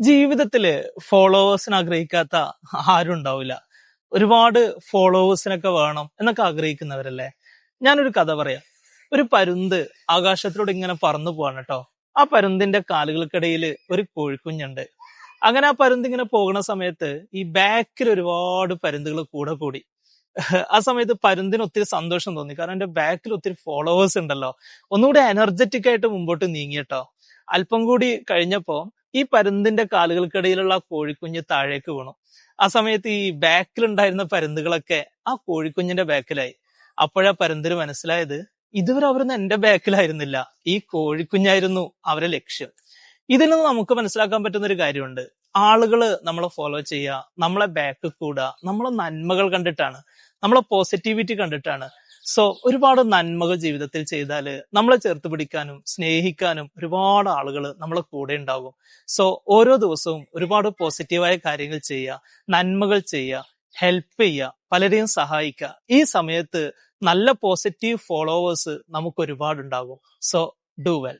ജീവിതത്തിൽ ഫോളോവേഴ്സിന് ആഗ്രഹിക്കാത്ത ആരും ഉണ്ടാവില്ല. ഒരുപാട് ഫോളോവേഴ്സിനൊക്കെ വേണം എന്നൊക്കെ ആഗ്രഹിക്കുന്നവരല്ലേ? ഞാനൊരു കഥ പറയാം. ഒരു പരുന്ത് ആകാശത്തിലൂടെ ഇങ്ങനെ പറന്നു പോവാണ് കേട്ടോ ആ പരുന്തിന്റെ കാലുകൾക്കിടയിൽ ഒരു കോഴിക്കുഞ്ഞുണ്ട്. അങ്ങനെ ആ പരുന്ത് ഇങ്ങനെ പോകുന്ന സമയത്ത് ഈ ബാക്കിൽ ഒരുപാട് പരുന്തുകൾ കൂടെ കൂടി. ആ സമയത്ത് പരുന്തിന് ഒത്തിരി സന്തോഷം തോന്നി. കാരണം എന്റെ ബാക്കിൽ ഒത്തിരി ഫോളോവേഴ്സ് ഉണ്ടല്ലോ. ഒന്നുകൂടി എനർജറ്റിക് ആയിട്ട് മുമ്പോട്ട് നീങ്ങിയട്ടോ അല്പം കൂടി കഴിഞ്ഞപ്പോ ഈ പരുന്തിന്റെ കാലുകൾക്കിടയിലുള്ള ആ കോഴിക്കുഞ്ഞ് താഴേക്ക് വീണു. ആ സമയത്ത് ഈ ബാക്കിലുണ്ടായിരുന്ന പരുന്തുകളൊക്കെ ആ കോഴിക്കുഞ്ഞിന്റെ ബാക്കിലായി. അപ്പോഴാ പരുന്തിന് മനസ്സിലായത് ഇതുവരെ അവരൊന്നും എന്റെ ബാക്കിലായിരുന്നില്ല. ഈ കോഴിക്കുഞ്ഞായിരുന്നു അവരെ ലക്ഷ്യം. ഇതിൽ നിന്ന് നമുക്ക് മനസ്സിലാക്കാൻ പറ്റുന്ന ഒരു കാര്യമുണ്ട്. ആളുകൾ നമ്മളെ ഫോളോ ചെയ്യുക നമ്മളെ ബാക്ക് കൂടുക നമ്മളെ നന്മകൾ കണ്ടിട്ടാണ് നമ്മളെ പോസിറ്റിവിറ്റി കണ്ടിട്ടാണ്. സോ ഒരുപാട് നന്മകൾ ജീവിതത്തിൽ ചെയ്താൽ നമ്മളെ ചേർത്ത് പിടിക്കാനും സ്നേഹിക്കാനും ഒരുപാട് ആളുകൾ നമ്മളെ കൂടെ ഉണ്ടാകും. സോ ഓരോ ദിവസവും ഒരുപാട് പോസിറ്റീവായ കാര്യങ്ങൾ ചെയ്യുക നന്മകൾ ചെയ്യുക ഹെൽപ്പ് ചെയ്യുക പലരെയും സഹായിക്കുക. ഈ സമയത്ത് നല്ല പോസിറ്റീവ് ഫോളോവേഴ്സ് നമുക്ക് ഒരുപാടുണ്ടാകും സോ ഡു വെൽ